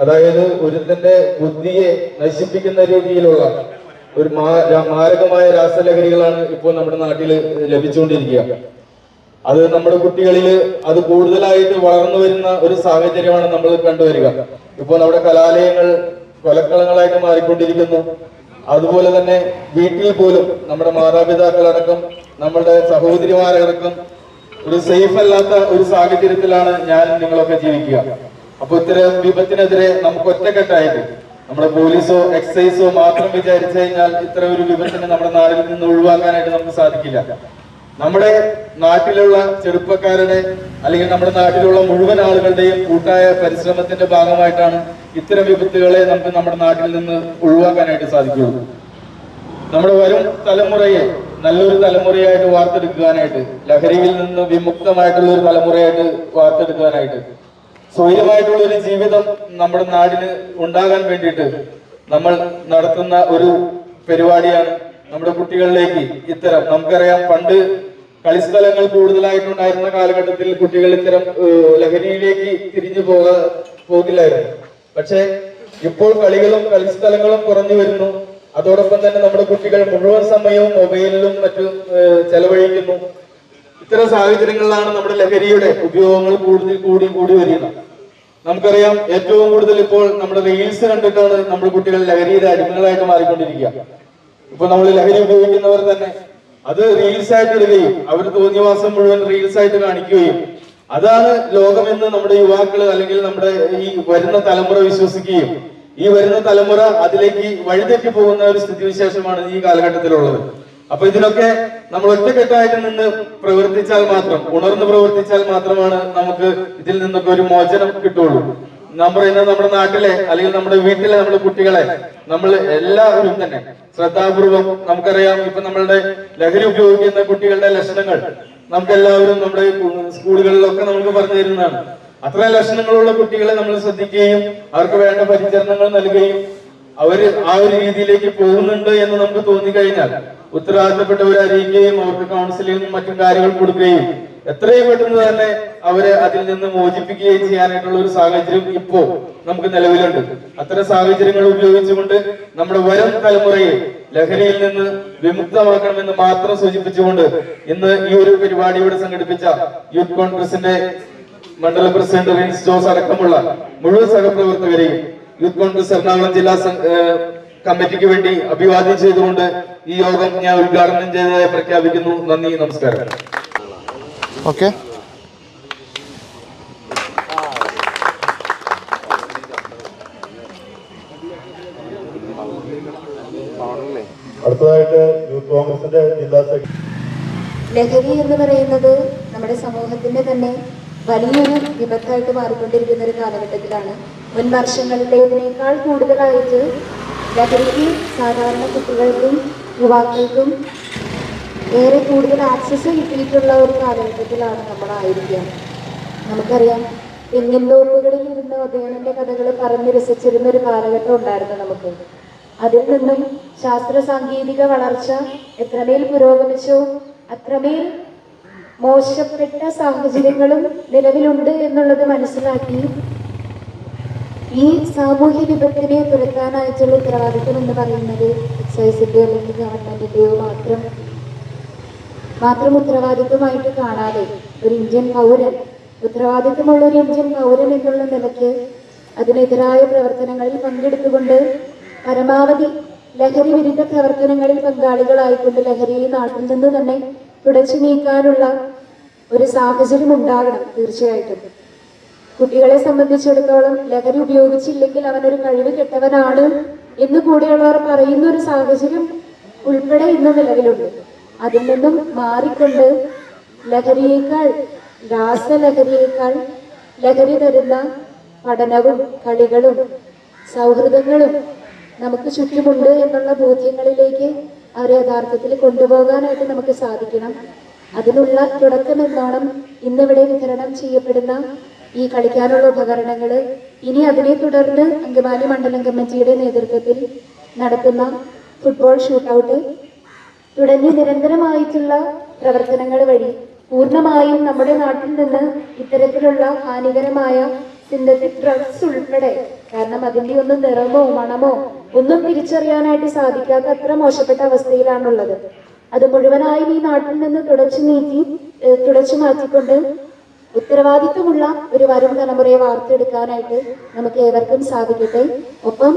അതായത് ഒരുത്തന്റെ ബുദ്ധിയെ നശിപ്പിക്കുന്ന രീതിയിലുള്ള ഒരു മാരകമായ രാസലഹരികളാണ് ഇപ്പോൾ നമ്മുടെ നാട്ടിൽ ലഭിച്ചുകൊണ്ടിരിക്കുക. അത് നമ്മുടെ കുട്ടികളിൽ അത് കൂടുതലായിട്ട് വളർന്നു വരുന്ന ഒരു സാഹചര്യമാണ് നമ്മൾ കണ്ടുവരിക. ഇപ്പോൾ നമ്മുടെ കലാലയങ്ങൾ കൊലക്കളങ്ങളായിട്ട് മാറിക്കൊണ്ടിരിക്കുന്നു. അതുപോലെ തന്നെ വീട്ടിൽ പോലും നമ്മുടെ മാതാപിതാക്കളടക്കം നമ്മുടെ സഹോദരിമാരടക്കം ഒരു സേഫ് അല്ലാത്ത ഒരു സാഹചര്യത്തിലാണ് ഞാൻ നിങ്ങളൊക്കെ ജീവിക്കുക. അപ്പൊ ഇത്തരം വിപത്തിനെതിരെ നമുക്ക് ഒറ്റക്കെട്ടായിട്ട് നമ്മുടെ പോലീസോ എക്സൈസോ മാത്രം വിചാരിച്ചു കഴിഞ്ഞാൽ ഇത്ര ഒരു വിപത്തിനെ നമ്മുടെ നാട്ടിൽ നിന്ന് ഒഴിവാക്കാനായിട്ട് നമുക്ക് സാധിക്കില്ല. നമ്മുടെ നാട്ടിലുള്ള ചെറുപ്പക്കാരുടെ അല്ലെങ്കിൽ നമ്മുടെ നാട്ടിലുള്ള മുഴുവൻ ആളുകളുടെയും കൂട്ടായ പരിശ്രമത്തിന്റെ ഭാഗമായിട്ടാണ് ഇത്തരം വിപത്തുകളെ നമുക്ക് നമ്മുടെ നാട്ടിൽ നിന്ന് ഒഴിവാക്കാനായിട്ട് സാധിക്കുള്ളൂ നമ്മുടെ വരും തലമുറയെ നല്ലൊരു തലമുറയായിട്ട് വാർത്തെടുക്കാനായിട്ട് ലഹരിയിൽ നിന്ന് വിമുക്തമായിട്ടുള്ള ഒരു തലമുറയായിട്ട് വാർത്തെടുക്കാനായിട്ട് സ്വൈര്യമായിട്ടുള്ള ഒരു ജീവിതം നമ്മുടെ നാടിന് ഉണ്ടാകാൻ വേണ്ടിയിട്ട് നമ്മൾ നടത്തുന്ന ഒരു പരിപാടിയാണ് നമ്മുടെ കുട്ടികളിലേക്ക് ഇത്തരം. നമുക്കറിയാം പണ്ട് കളിസ്ഥലങ്ങൾ കൂടുതലായിട്ടുണ്ടായിരുന്ന കാലഘട്ടത്തിൽ കുട്ടികൾ ഇത്തരം ലഹരിയിലേക്ക് തിരിഞ്ഞു പോക പോകില്ലായിരുന്നു. പക്ഷേ ഇപ്പോൾ കളികളും കളിസ്ഥലങ്ങളും കുറഞ്ഞു വരുന്നു. അതോടൊപ്പം തന്നെ നമ്മുടെ കുട്ടികൾ മുഴുവൻ സമയവും മൊബൈലിലും മറ്റും ചെലവഴിക്കുന്നു. ഇത്തരം സാഹചര്യങ്ങളിലാണ് നമ്മുടെ ലഹരിയുടെ ഉപയോഗങ്ങൾ കൂടുതൽ കൂടി കൂടി വരുന്നത് നമുക്കറിയാം ഏറ്റവും കൂടുതൽ ഇപ്പോൾ നമ്മുടെ റീൽസ് കണ്ടിട്ടാണ് നമ്മുടെ കുട്ടികൾ ലഹരിയുടെ അടിമകളായിട്ട് മാറിക്കൊണ്ടിരിക്കുക. ഇപ്പൊ നമ്മൾ ലഹരി ഉപയോഗിക്കുന്നവർ തന്നെ അത് റീൽസ് ആയിട്ട് ഇടുകയും അവർ തോന്നിയ മാസം മുഴുവൻ റീൽസ് ആയിട്ട് കാണിക്കുകയും അതാണ് ലോകമെന്ന് നമ്മുടെ യുവാക്കൾ അല്ലെങ്കിൽ നമ്മുടെ ഈ വരുന്ന തലമുറ വിശ്വസിക്കുകയും ഈ വരുന്ന തലമുറ അതിലേക്ക് വഴിതെറ്റി പോകുന്ന ഒരു സ്ഥിതിവിശേഷമാണ് ഈ കാലഘട്ടത്തിലുള്ളത്. അപ്പൊ ഇതിനൊക്കെ നമ്മൾ ഒറ്റക്കെട്ടായിട്ട് നിന്ന് പ്രവർത്തിച്ചാൽ മാത്രം ഉണർന്ന് പ്രവർത്തിച്ചാൽ മാത്രമാണ് നമുക്ക് ഇതിൽ നിന്നൊക്കെ ഒരു മോചനം കിട്ടുള്ളൂ. നാം പറയുന്നത് നമ്മുടെ നാട്ടിലെ അല്ലെങ്കിൽ നമ്മുടെ വീട്ടിലെ നമ്മുടെ കുട്ടികളെ നമ്മൾ എല്ലാവരും തന്നെ ശ്രദ്ധാപൂർവം നമുക്കറിയാം ഇപ്പൊ നമ്മളുടെ ലഹരി ഉപയോഗിക്കുന്ന കുട്ടികളുടെ ലക്ഷണങ്ങൾ നമുക്ക് എല്ലാവരും നമ്മുടെ സ്കൂളുകളിലൊക്കെ നമുക്ക് പറഞ്ഞു തരുന്നതാണ്. അത്ര ലക്ഷണങ്ങളുള്ള കുട്ടികളെ നമ്മൾ ശ്രദ്ധിക്കുകയും അവർക്ക് വേണ്ട പരിചരണങ്ങൾ നൽകുകയും അവർ ആ ഒരു രീതിയിലേക്ക് പോകുന്നുണ്ട് എന്ന് നമുക്ക് തോന്നിക്കഴിഞ്ഞാൽ ഉത്തരവാദിത്തപ്പെട്ടവരെ അറിയിക്കുകയും അവർക്ക് കൗൺസിലിംഗും മറ്റും കാര്യങ്ങൾ കൊടുക്കുകയും എത്രയും പെട്ടെന്ന് തന്നെ അവരെ അതിൽ നിന്ന് മോചിപ്പിക്കുകയും ചെയ്യാനായിട്ടുള്ള ഒരു സാഹചര്യം ഇപ്പോ നമുക്ക് നിലവിലുണ്ട്. അത്തരം സാഹചര്യങ്ങൾ ഉപയോഗിച്ചുകൊണ്ട് നമ്മുടെ വരും തലമുറയെ ലഹരിയിൽ നിന്ന് വിമുക്തമാക്കണമെന്ന് മാത്രം സൂചിപ്പിച്ചുകൊണ്ട് ഇന്ന് ഈ ഒരു പരിപാടി ഇവിടെ സംഘടിപ്പിച്ച യൂത്ത് കോൺഗ്രസിന്റെ മണ്ഡല പ്രസിഡന്റ് റിൻസ് ജോസ് അടക്കമുള്ള മുഴുവൻ സഹപ്രവർത്തകരെയും യൂത്ത് കോൺഗ്രസ് എറണാകുളം ജില്ലാ കമ്മിറ്റിക്ക് വേണ്ടി അഭിവാദ്യം ചെയ്തുകൊണ്ട് ഈ യോഗം ഞാൻ ഉദ്ഘാടനം ചെയ്തതായി പ്രഖ്യാപിക്കുന്നു. നന്ദി നമസ്കാരം. ഓക്കെ. അടുത്തതായിട്ട് യൂത്ത് കോൺഗ്രസിന്റെ ജില്ലാ സെക്രട്ടറി ലഹരി എന്ന് പറയുന്നത് നമ്മുടെ സമൂഹത്തിന്റെ തന്നെ വലിയൊരു വിപത്തായിട്ട് മാറിക്കൊണ്ടിരിക്കുന്ന ഒരു കാലഘട്ടത്തിലാണ്. മുൻ വർഷങ്ങളിലേതിനേക്കാൾ കൂടുതലായിട്ട് ലഹരിക്ക് സാധാരണ കുട്ടികൾക്കും യുവാക്കൾക്കും ഏറെ കൂടുതൽ ആക്സസ് കിട്ടിയിട്ടുള്ള ഒരു കാലഘട്ടത്തിലാണ് നമ്മളായിരിക്കുക നമുക്കറിയാം തെങ്ങിൻ തോപ്പുകളിൽ ഇരുന്ന് ഉദയനന്റെ കഥകൾ പറഞ്ഞ് രസിച്ചിരുന്ന ഒരു കാലഘട്ടം ഉണ്ടായിരുന്നു നമുക്ക്. അതിൽ നിന്നും ശാസ്ത്ര സാങ്കേതിക വളർച്ച എത്രമേൽ പുരോഗമിച്ചോ അത്രമേൽ മോശപ്പെട്ട സാഹചര്യങ്ങളും നിലവിലുണ്ട് എന്നുള്ളത് മനസ്സിലാക്കി ഈ സാമൂഹ്യ വിപത്തിനെ തുരത്താനായിട്ടുള്ള ഉത്തരവാദിത്വം എന്ന് പറയുന്നത് എക്സൈസിന്റെയോ അല്ലെങ്കിൽ ഗവൺമെന്റിന്റെയോ മാത്രം മാത്രം ഉത്തരവാദിത്വമായിട്ട് കാണാതെ ഒരു ഇന്ത്യൻ പൗരൻ ഉത്തരവാദിത്വമുള്ള ഒരു ഇന്ത്യൻ പൗരൻ എന്നുള്ള നിലയ്ക്ക് അതിനെതിരായ പ്രവർത്തനങ്ങളിൽ പങ്കെടുത്തുകൊണ്ട് പരമാവധി ലഹരി വിരുദ്ധ പ്രവർത്തനങ്ങളിൽ പങ്കാളികളായിക്കൊണ്ട് ലഹരിയെ നാട്ടിൽ നിന്ന് തന്നെ തുടച്ചു നീക്കാനുള്ള ഒരു സാഹചര്യം ഉണ്ടാകണം തീർച്ചയായിട്ടും. കുട്ടികളെ സംബന്ധിച്ചിടത്തോളം ലഹരി ഉപയോഗിച്ചില്ലെങ്കിൽ അവനൊരു കഴിവ് കെട്ടവനാണ് എന്ന് കൂടെയുള്ളവർ പറയുന്ന ഒരു സാഹചര്യം ഉൾപ്പെടെ ഇന്ന് നിലവിലുണ്ട്. അതിൽ നിന്നും മാറിക്കൊണ്ട് ലഹരിയേക്കാൾ രാസലഹരിയേക്കാൾ ലഹരി തരുന്ന പഠനവും കളികളും സൗഹൃദങ്ങളും നമുക്ക് ചുറ്റുമുണ്ട് എന്നുള്ള ബോധ്യങ്ങളിലേക്ക് അവരെ യഥാർത്ഥത്തിൽ കൊണ്ടുപോകാനായിട്ട് നമുക്ക് സാധിക്കണം. അതിനുള്ള തുടക്കം എന്നോണം ഇന്നിവിടെ വിതരണം ചെയ്യപ്പെടുന്ന ഈ കളിക്കാനുള്ള ഉപകരണങ്ങൾ ഇനി അതിനെ തുടർന്ന് അങ്കമാലി മണ്ഡലം കമ്മിറ്റിയുടെ നേതൃത്വത്തിൽ നടത്തുന്ന ഫുട്ബോൾ ഷൂട്ടൗട്ട് തുടങ്ങി നിരന്തരമായിട്ടുള്ള പ്രവർത്തനങ്ങൾ വഴി പൂർണമായും നമ്മുടെ നാട്ടിൽ നിന്ന് ഇത്തരത്തിലുള്ള ഹാനികരമായ സിന്തറ്റിക് ഡ്രഗ്സ് ഉൾപ്പെടെ കാരണം അതിന്റെ ഒന്നും നിറമോ മണമോ ഒന്നും തിരിച്ചറിയാനായിട്ട് സാധിക്കാത്ത അത്ര മോശപ്പെട്ട അവസ്ഥയിലാണുള്ളത്. അത് മുഴുവനായും ഈ നാട്ടിൽ നിന്ന് തുടച്ചു നീക്കി തുടച്ചു മാറ്റിക്കൊണ്ട് ഉത്തരവാദിത്വമുള്ള ഒരു വരും തലമുറയെ വാർത്തെടുക്കാനായിട്ട് നമുക്ക് ഏവർക്കും സാധിക്കട്ടെ. ഒപ്പം